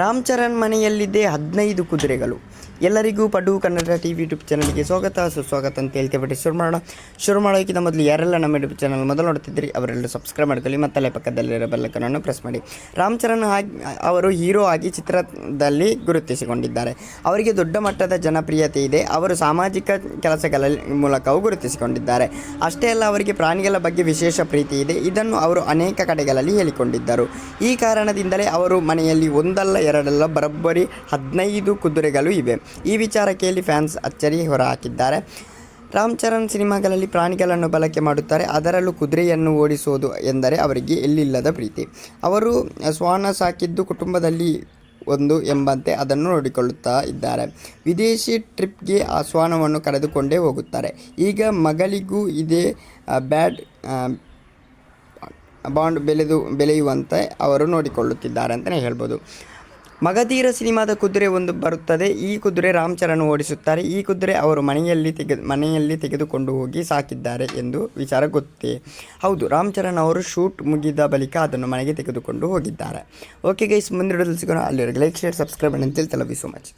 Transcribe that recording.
ರಾಮ್ ಚರಣ್ ಮನೆಯಲ್ಲಿದೆ ಹದಿನೈದು ಕುದುರೆಗಳು. ಎಲ್ಲರಿಗೂ ಪಡು ಕನ್ನಡ ಟಿ ವಿ ಯೂಟ್ಯೂಬ್ ಚಾನಲ್ಗೆ ಸ್ವಾಗತ. ಸುಸ್ವಾಗತ ಅಂತ ಹೇಳ್ತೇವೆ ಶುರು ಮಾಡೋಣ. ಶುರು ಮಾಡೋಕ್ಕಿಂತ ಮೊದಲು ಯಾರೆಲ್ಲ ನಮ್ಮ ಯೂಟ್ಯೂಬ್ ಚಾನಲ್ ಮೊದಲು ನೋಡ್ತಿದ್ರಿ ಅವರೆಲ್ಲ ಸಬ್ಸ್ಕ್ರೈಬ್ ಮಾಡ್ಕೊಳ್ಳಿ ಮತ್ತಲ್ಲೇ ಪಕ್ಕದಲ್ಲಿರೋ ಬೆಲ್ಲಕನನ್ನು ಪ್ರೆಸ್ ಮಾಡಿ. ರಾಮ್ ಚರಣ್ ಆಗಿ ಅವರು ಹೀರೋ ಆಗಿ ಚಿತ್ರದಲ್ಲಿ ಗುರುತಿಸಿಕೊಂಡಿದ್ದಾರೆ. ಅವರಿಗೆ ದೊಡ್ಡ ಮಟ್ಟದ ಜನಪ್ರಿಯತೆ ಇದೆ. ಅವರು ಸಾಮಾಜಿಕ ಕೆಲಸಗಳ ಮೂಲಕವೂ ಗುರುತಿಸಿಕೊಂಡಿದ್ದಾರೆ. ಅಷ್ಟೇ ಅಲ್ಲ, ಅವರಿಗೆ ಪ್ರಾಣಿಗಳ ಬಗ್ಗೆ ವಿಶೇಷ ಪ್ರೀತಿ ಇದೆ. ಇದನ್ನು ಅವರು ಅನೇಕ ಕಡೆಗಳಲ್ಲಿ ಹೇಳಿಕೊಂಡಿದ್ದರು. ಈ ಕಾರಣದಿಂದಲೇ ಅವರು ಮನೆಯಲ್ಲಿ ಒಂದಲ್ಲ ಎರಡಲ್ಲ ಬರೋಬ್ಬರಿ ಹದಿನೈದು ಕುದುರೆಗಳು ಇವೆ. ಈ ವಿಚಾರ ಕೇಳಿ ಫ್ಯಾನ್ಸ್ ಅಚ್ಚರಿ ಹೊರಹಾಕಿದ್ದಾರೆ. ರಾಮ್ ಚರಣ್ ಸಿನಿಮಾಗಳಲ್ಲಿ ಪ್ರಾಣಿಗಳನ್ನು ಬಳಕೆ ಮಾಡುತ್ತಾರೆ. ಅದರಲ್ಲೂ ಕುದುರೆಯನ್ನು ಓಡಿಸುವುದು ಎಂದರೆ ಅವರಿಗೆ ಎಲ್ಲಿಲ್ಲದ ಪ್ರೀತಿ. ಅವರು ಶ್ವಾನ ಸಾಕಿದ್ದು ಕುಟುಂಬದಲ್ಲಿ ಒಂದು ಎಂಬಂತೆ ಅದನ್ನು ನೋಡಿಕೊಳ್ಳುತ್ತಾ ಇದ್ದಾರೆ. ವಿದೇಶಿ ಟ್ರಿಪ್ಗೆ ಆ ಶ್ವಾನವನ್ನು ಕರೆದುಕೊಂಡೇ ಹೋಗುತ್ತಾರೆ. ಈಗ ಮಗಳಿಗೂ ಇದೇ ಬ್ಯಾಡ್ ಬಾಂಡ್ ಬೆಳೆದು ಬೆಳೆಯುವಂತೆ ಅವರು ನೋಡಿಕೊಳ್ಳುತ್ತಿದ್ದಾರೆ ಅಂತಲೇ ಹೇಳ್ಬೋದು. ಮಗಧೀರ ಸಿನಿಮಾದ ಕುದುರೆ ಒಂದು ಬರುತ್ತದೆ. ಈ ಕುದುರೆ ರಾಮ್ ಚರಣ್ ಓಡಿಸುತ್ತಾರೆ. ಈ ಕುದುರೆ ಅವರು ಮನೆಯಲ್ಲಿ ತೆಗೆ ಮನೆಯಲ್ಲಿ ತೆಗೆದುಕೊಂಡು ಹೋಗಿ ಸಾಕಿದ್ದಾರೆ ಎಂದು ವಿಚಾರ ಗೊತ್ತೇ. ಹೌದು ರಾಮ್ ಚರಣ್ ಅವರು ಶೂಟ್ ಮುಗಿದ ಬಳಿಕ ಅದನ್ನು ಮನೆಗೆ ತೆಗೆದುಕೊಂಡು ಹೋಗಿದ್ದಾರೆ. ಓಕೆ ಗೈಸ್ ಮುಂದಿಡಲು ಸಿಗೋಣ. ಅಲ್ಲಿವರೆಗೆ ಲೈಕ್ ಶೇರ್ ಸಬ್ಸ್ಕ್ರೈಬ್ ಅಂತೇಳಿ ಲವ್ ಯು ಸೊ ಮಚ್